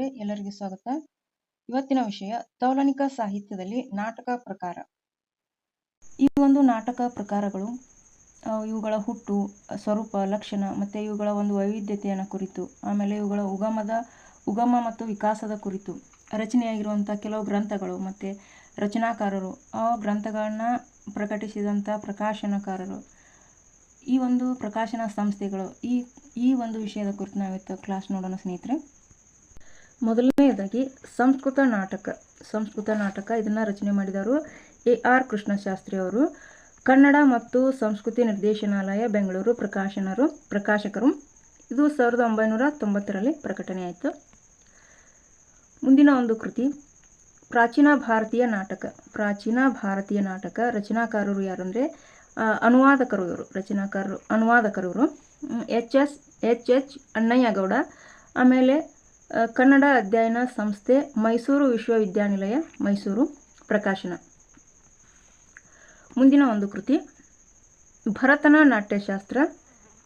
ಸ್ನೇಹಿತರೆ ಎಲ್ಲರಿಗೂ ಸ್ವಾಗತ. ಇವತ್ತಿನ ವಿಷಯ ತೌಲನಿಕ ಸಾಹಿತ್ಯದಲ್ಲಿ ನಾಟಕ ಪ್ರಕಾರ. ಈ ಒಂದು ನಾಟಕ ಪ್ರಕಾರಗಳು ಇವುಗಳ ಹುಟ್ಟು, ಸ್ವರೂಪ, ಲಕ್ಷಣ ಮತ್ತು ಇವುಗಳ ಒಂದು ವೈವಿಧ್ಯತೆಯನ್ನು ಕುರಿತು, ಆಮೇಲೆ ಇವುಗಳ ಉಗಮದ, ಉಗಮ ಮತ್ತು ವಿಕಾಸದ ಕುರಿತು ರಚನೆಯಾಗಿರುವಂಥ ಕೆಲವು ಗ್ರಂಥಗಳು ಮತ್ತು ರಚನಾಕಾರರು, ಆ ಗ್ರಂಥಗಳನ್ನ ಪ್ರಕಟಿಸಿದಂಥ ಪ್ರಕಾಶನಕಾರರು. ಈ ಒಂದು ಪ್ರಕಾಶನ ಸಂಸ್ಥೆಗಳು, ಈ ಈ ಒಂದು ವಿಷಯದ ಕುರಿತು ನಾವಿತ್ತು ಕ್ಲಾಸ್ ನೋಡೋಣ ಸ್ನೇಹಿತರೆ. ಮೊದಲನೆಯದಾಗಿ ಸಂಸ್ಕೃತ ನಾಟಕ ಸಂಸ್ಕೃತ ನಾಟಕ ಇದನ್ನು ರಚನೆ ಮಾಡಿದವರು ಎ ಆರ್ ಕೃಷ್ಣಶಾಸ್ತ್ರಿ ಅವರು. ಕನ್ನಡ ಮತ್ತು ಸಂಸ್ಕೃತಿ ನಿರ್ದೇಶನಾಲಯ, ಬೆಂಗಳೂರು ಪ್ರಕಾಶನರು, ಪ್ರಕಾಶಕರು. ಇದು ಸಾವಿರದ ಒಂಬೈನೂರ ತೊಂಬತ್ತರಲ್ಲಿ ಪ್ರಕಟಣೆಯಾಯಿತು ಮುಂದಿನ ಒಂದು ಕೃತಿ, ಪ್ರಾಚೀನ ಭಾರತೀಯ ನಾಟಕ. ಪ್ರಾಚೀನ ಭಾರತೀಯ ನಾಟಕ ರಚನಾಕಾರರು ಯಾರಂದರೆ ಅನುವಾದಕರು ಇವರು, ರಚನಾಕಾರರು, ಅನುವಾದಕರು ಇವರು. H S, H H Annayyagowda, ಆಮೇಲೆ ಕನ್ನಡ ಅಧ್ಯಯನ ಸಂಸ್ಥೆ ಮೈಸೂರು ವಿಶ್ವವಿದ್ಯಾನಿಲಯ, ಮೈಸೂರು, ಪ್ರಕಾಶನ. ಮುಂದಿನ ಒಂದು ಕೃತಿ. ಭರತನ ನಾಟ್ಯಶಾಸ್ತ್ರ.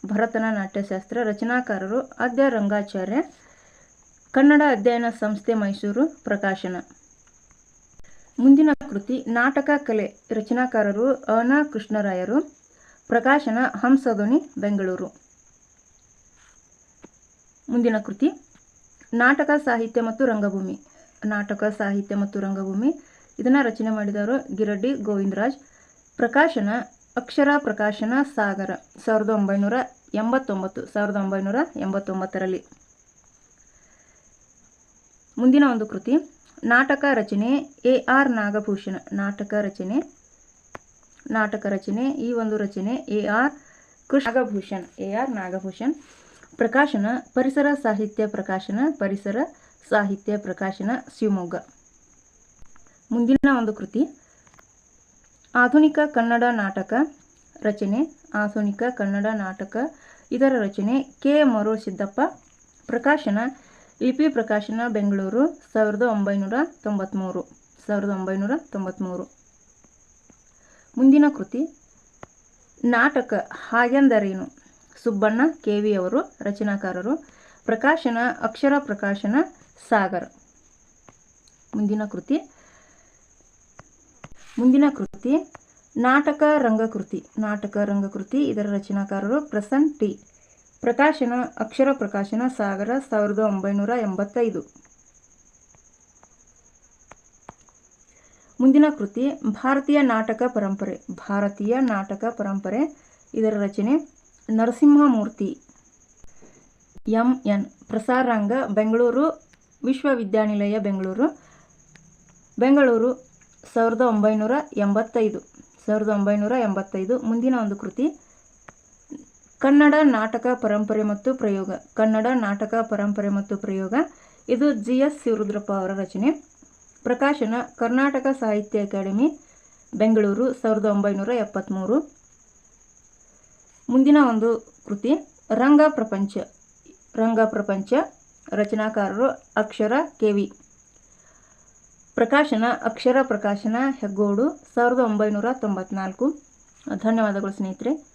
ಭರತನ ನಾಟ್ಯಶಾಸ್ತ್ರ ರಚನಾಕಾರರು ಆದ್ಯ ರಂಗಾಚಾರ್ಯ, ಕನ್ನಡ ಅಧ್ಯಯನ ಸಂಸ್ಥೆ ಮೈಸೂರು, ಪ್ರಕಾಶನ. ಮುಂದಿನ ಕೃತಿ. ನಾಟಕ ಕಲೆ ರಚನಾಕಾರರು ಅನ ಕೃಷ್ಣರಾಯರು, ಪ್ರಕಾಶನ ಹಂಸಧ್ವನಿ, ಬೆಂಗಳೂರು. ಮುಂದಿನ ಕೃತಿ. ನಾಟಕ ಸಾಹಿತ್ಯ ಮತ್ತು ರಂಗಭೂಮಿ. ನಾಟಕ ಸಾಹಿತ್ಯ ಮತ್ತು ರಂಗಭೂಮಿ. ಇದನ್ನು ರಚನೆ ಮಾಡಿದವರು ಗಿರಡ್ಡಿ ಗೋವಿಂದರಾಜ್. ಪ್ರಕಾಶನ, ಅಕ್ಷರ ಪ್ರಕಾಶನ ಸಾಗರ, ಸಾವಿರದ ಒಂಬೈನೂರ ಎಂಬತ್ತೊಂಬತ್ತು, ಸಾವಿರದ ಒಂಬೈನೂರ ಎಂಬತ್ತೊಂಬತ್ತರಲ್ಲಿ. ಮುಂದಿನ ಒಂದು ಕೃತಿ, ನಾಟಕ ರಚನೆ ಎ ಆರ್ ನಾಗಭೂಷಣ. ನಾಟಕ ರಚನೆ ನಾಟಕ ರಚನೆ, ಈ ಒಂದು ರಚನೆ A R Krishna Nagabhushan. A R Nagabhushan. ಪ್ರಕಾಶನ ಪರಿಸರ ಸಾಹಿತ್ಯ ಪ್ರಕಾಶನ ಪರಿಸರ ಸಾಹಿತ್ಯ ಪ್ರಕಾಶನ ಶಿವಮೊಗ್ಗ. ಮುಂದಿನ ಒಂದು ಕೃತಿ. ಆಧುನಿಕ ಕನ್ನಡ ನಾಟಕ ರಚನೆ, ಆಧುನಿಕ ಕನ್ನಡ ನಾಟಕ ಇದರ ರಚನೆ ಕೆ. ಮರು ಸಿದ್ದಪ್ಪ ಪ್ರಕಾಶನ ಲಿಪಿ ಪ್ರಕಾಶನ, ಬೆಂಗಳೂರು, ಸಾವಿರದ ಒಂಬೈನೂರ ತೊಂಬತ್ತ್ಮೂರು ಸಾವಿರದ ಒಂಬೈನೂರ ತೊಂಬತ್ತ್ಮೂರು ಮುಂದಿನ ಕೃತಿ. ನಾಟಕ ಹಾಗೆಂದರೇನು? ಸುಬ್ಬಣ್ಣ ಕೆ ವಿ ಅವರು, ರಚನಾಕಾರರು, ಪ್ರಕಾಶನ, ಅಕ್ಷರ ಪ್ರಕಾಶನ, ಸಾಗರ್. ಮುಂದಿನ ಕೃತಿ. ಮುಂದಿನ ಕೃತಿ, ನಾಟಕ ರಂಗಕೃತಿ. ನಾಟಕ ರಂಗಕೃತಿ, ಇದರ ರಚನಾಕಾರರು ಪ್ರಸನ್ ಟಿ. ಪ್ರಕಾಶನ, ಅಕ್ಷರ ಪ್ರಕಾಶನ, ಸಾಗರ, ಸಾವಿರದ ಒಂಬೈನೂರ ಎಂಬತ್ತೈದು. ಮುಂದಿನ ಕೃತಿ, ಭಾರತೀಯ ನಾಟಕ ಪರಂಪರೆ. ಭಾರತೀಯ ನಾಟಕ ಪರಂಪರೆ, ಇದರ ರಚನೆ ನರಸಿಂಹಮೂರ್ತಿ ಎಂ ಎನ್ ಪ್ರಸಾರಾಂಗ, ಬೆಂಗಳೂರು ವಿಶ್ವವಿದ್ಯಾನಿಲಯ, ಬೆಂಗಳೂರು. ಬೆಂಗಳೂರು, ಸಾವಿರದ ಒಂಬೈನೂರ ಎಂಬತ್ತೈದು. ಸಾವಿರದ ಒಂಬೈನೂರ ಎಂಬತ್ತೈದು, ಮುಂದಿನ ಒಂದು ಕೃತಿ. ಕನ್ನಡ ನಾಟಕ ಪರಂಪರೆ ಮತ್ತು ಪ್ರಯೋಗ. ಕನ್ನಡ ನಾಟಕ ಪರಂಪರೆ ಮತ್ತು ಪ್ರಯೋಗ. ಇದು ಜಿ ಎಸ್ ಶಿವರುದ್ರಪ್ಪ ಅವರ ರಚನೆ. ಪ್ರಕಾಶನ ಕರ್ನಾಟಕ ಸಾಹಿತ್ಯ ಅಕಾಡೆಮಿ, ಬೆಂಗಳೂರು, ಸಾವಿರದ ಒಂಬೈನೂರ ಎಪ್ಪತ್ತ್ಮೂರು ಮುಂದಿನ ಒಂದು ಕೃತಿ, ರಂಗ ಪ್ರಪಂಚ ರಂಗ ಪ್ರಪಂಚ, ರಚನಾಕಾರರು ಅಕ್ಷರ ಕೆವಿ ಪ್ರಕಾಶನ, ಅಕ್ಷರ ಪ್ರಕಾಶನ ಹೆಗ್ಗೋಡು, ಸಾವಿರದ ಒಂಬೈನೂರ ತೊಂಬತ್ನಾಲ್ಕು. ಧನ್ಯವಾದಗಳು ಸ್ನೇಹಿತರೆ.